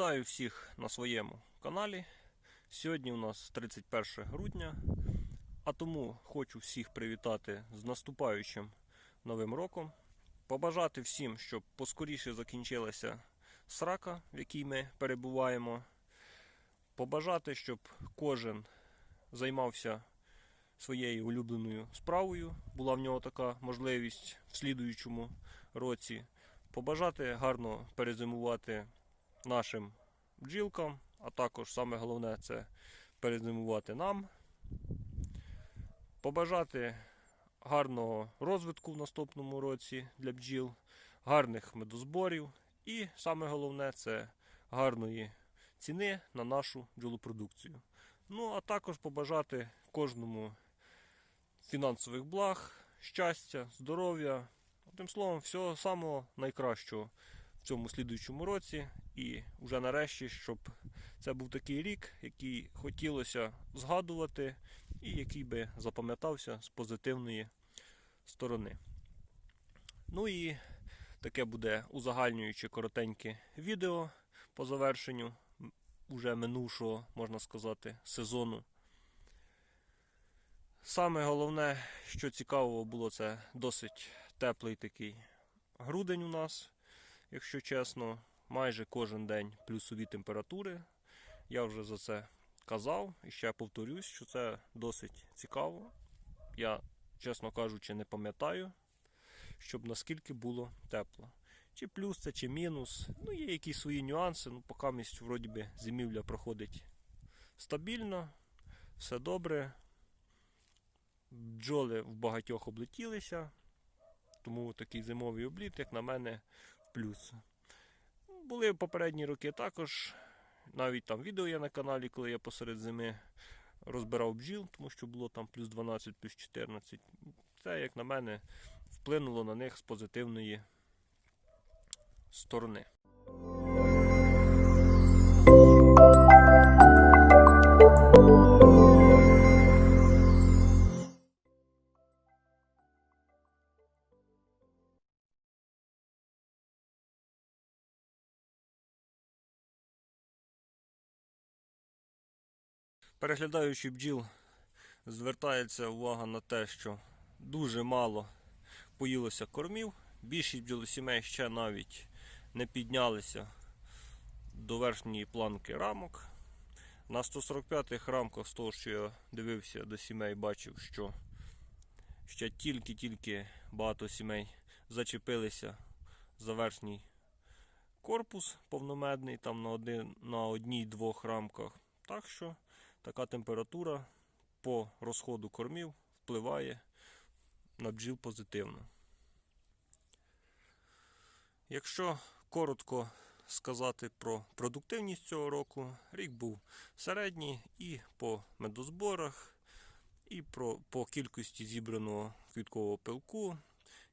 Вітаю всіх на своєму каналі. Сьогодні у нас 31 грудня, а тому хочу всіх привітати з наступаючим новим роком. Побажати всім, щоб поскоріше закінчилася срака, в якій ми перебуваємо. Побажати, щоб кожен займався своєю улюбленою справою. Була в нього така можливість в слідуючому році. Побажати гарно перезимувати нашим бджілкам, а також саме головне це перезимувати нам. Побажати гарного розвитку в наступному році для бджіл, гарних медозборів і саме головне це гарної ціни на нашу бджолопродукцію. Ну, а також побажати кожному фінансових благ, щастя, здоров'я. Одним словом, всього самого найкращого цьому слідуючому році. І вже нарешті, щоб це був такий рік, який хотілося згадувати, і який би запам'ятався з позитивної сторони. Ну і таке буде узагальнююче коротеньке відео по завершенню уже минувшого, можна сказати, сезону. Саме головне, що цікавого було, це досить теплий такий грудень у нас, якщо чесно, майже кожен день плюсові температури. Я вже за це казав і ще повторюсь, що це досить цікаво. Я, чесно кажучи, не пам'ятаю, щоб наскільки було тепло. Чи плюс це, чи мінус. Ну, є якісь свої нюанси, ну, поки місць, вроді би, зимівля проходить стабільно, все добре. Бджоли в багатьох облетілися, тому такий зимовий обліт, як на мене, плюс. Були попередні роки також. Навіть там відео є на каналі, коли я посеред зими розбирав бджіл, тому що було там плюс 12, плюс 14. Це, як на мене, вплинуло на них з позитивної сторони. Переглядаючи бджіл, звертається увага на те, що дуже мало поїлося кормів. Більшість бджолосімей ще навіть не піднялися до верхньої планки рамок. На 145-х рамках, з того, що я дивився до сімей, бачив, що ще тільки-тільки багато сімей зачепилися за верхній корпус повномедний, там на, один, на одній-двох рамках. Так що така температура по розходу кормів впливає на бджіл позитивно. Якщо коротко сказати про продуктивність цього року, рік був середній і по медозборах, і про, по кількості зібраного квіткового пилку,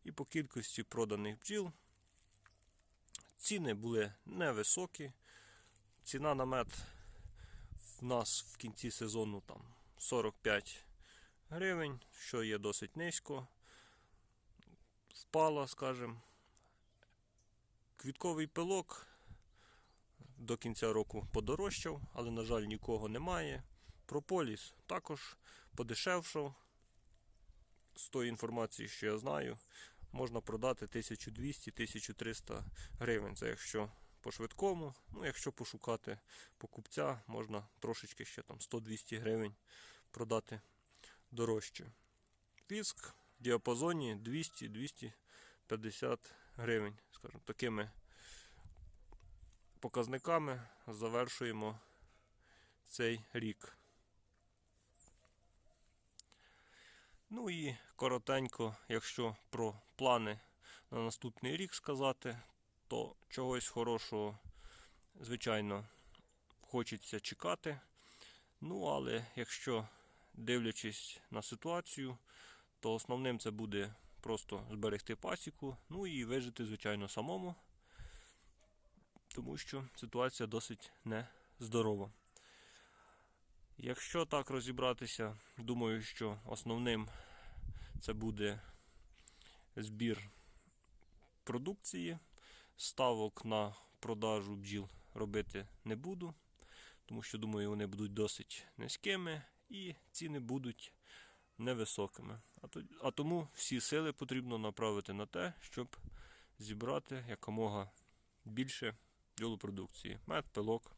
і по кількості проданих бджіл. Ціни були невисокі. Ціна на мед в нас в кінці сезону там 45 гривень, що є досить низько. Впала, скажімо. Квітковий пилок до кінця року подорожчав, але, на жаль, нікого немає. Прополіс також подешевшав. З тої інформації, що я знаю, можна продати 1200-1300 гривень. Це якщо по швидкому, ну якщо пошукати покупця, можна трошечки ще там 100-200 гривень продати дорожче. Віск в діапазоні 200-250 гривень. Скажімо, такими показниками завершуємо цей рік. Ну і коротенько, якщо про плани на наступний рік сказати, то чогось хорошого, звичайно, хочеться чекати. Ну, але якщо дивлячись на ситуацію, то основним це буде просто зберегти пасіку, ну і вижити, звичайно, самому, тому що ситуація досить нездорова. Якщо так розібратися, думаю, що основним це буде збір продукції, ставок на продажу бджіл робити не буду, тому що думаю, вони будуть досить низькими і ціни будуть невисокими. А, тому всі сили потрібно направити на те, щоб зібрати якомога більше бджолопродукції. Мед, пилок,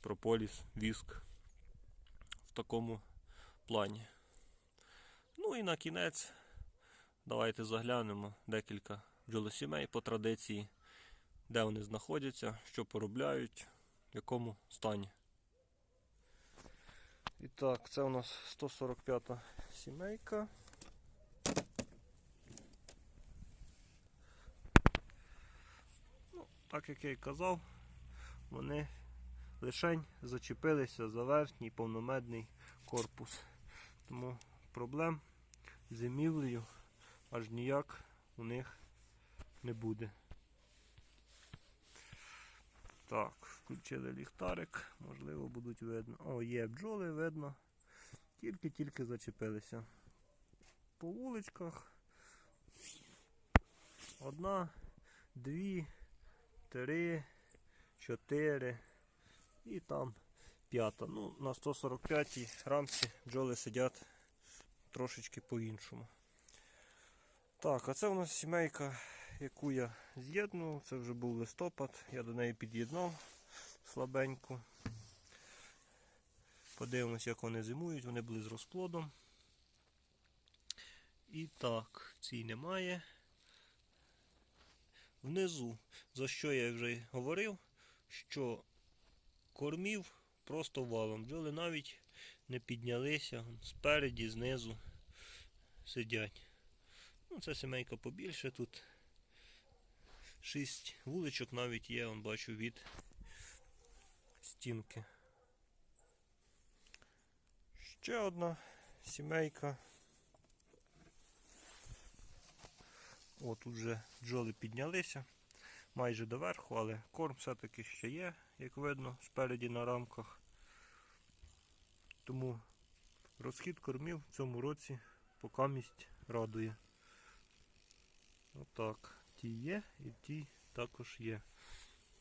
прополіс, віск в такому плані. Ну і на кінець давайте заглянемо декілька бджолосімей по традиції, де вони знаходяться, що поробляють, в якому стані. І так, це у нас 145 та сімейка. Ну, так як я й казав, вони лишень зачепилися за верхній повномедний корпус. Тому проблем з зимівлею аж ніяк у них не буде. Так, включили ліхтарик, можливо, будуть видно. О, є бджоли, видно. Тільки-тільки зачепилися. По вуличках. Одна, дві, три, чотири і там п'ята. Ну, на 145-й рамці бджоли сидять трошечки по-іншому. Так, а це у нас сімейка, яку я з'єднував. Це вже був листопад, я до неї під'єднав слабенько. Подивимось, як вони зимують, вони були з розплодом. І так, цій немає. Внизу, за що я вже говорив, що кормів просто валом. Бджоли навіть не піднялися, спереді, знизу сидять. Ну, це сімейка побільше тут. Шість вуличок навіть є, он бачу від стінки. Ще одна сімейка. О, тут вже бджоли піднялися майже доверху, але корм все-таки ще є, як видно, спереді на рамках. Тому розхід кормів в цьому році покамість радує. Отак. Ті є і ті також є.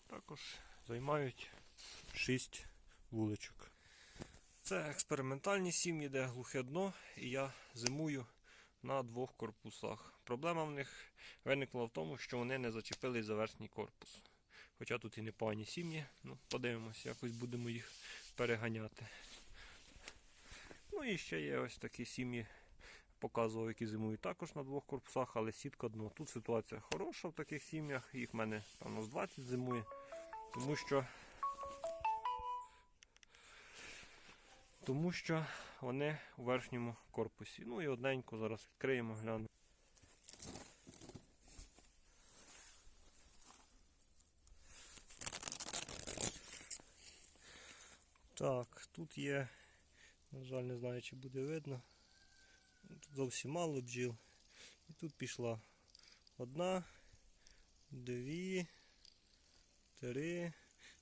Також займають 6 вуличок. Це експериментальні сім'ї, де глухе дно, і я зимую на двох корпусах. Проблема в них виникла в тому, що вони не зачепили за верхній корпус. Хоча тут і непогані сім'ї, ну, подивимося, якось будемо їх переганяти. Ну і ще є ось такі сім'ї, показував, які зимують також на двох корпусах, але сітка дно. Тут ситуація хороша в таких сім'ях, їх в мене певно з 20 зимує, тому що тому що вони у верхньому корпусі. Ну і одненько зараз відкриємо, глянемо. Так, тут є, на жаль, не знаю, чи буде видно. Тут зовсім мало бджіл. І тут пішла одна, дві, три,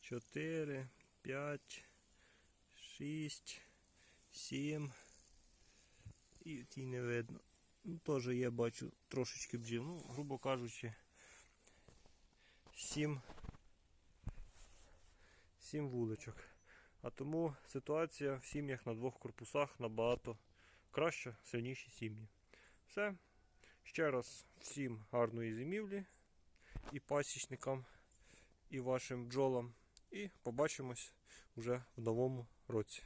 чотири, п'ять, шість, сім. І тій не видно. Ну, теж є, бачу, трошечки бджіл. Ну, грубо кажучи, сім, сім вуличок. А тому ситуація в сім'ях на двох корпусах набагато краща, сильніші сім'ї. Все. Ще раз всім гарної зимівлі і пасічникам, і вашим бджолам. І побачимось вже в новому році.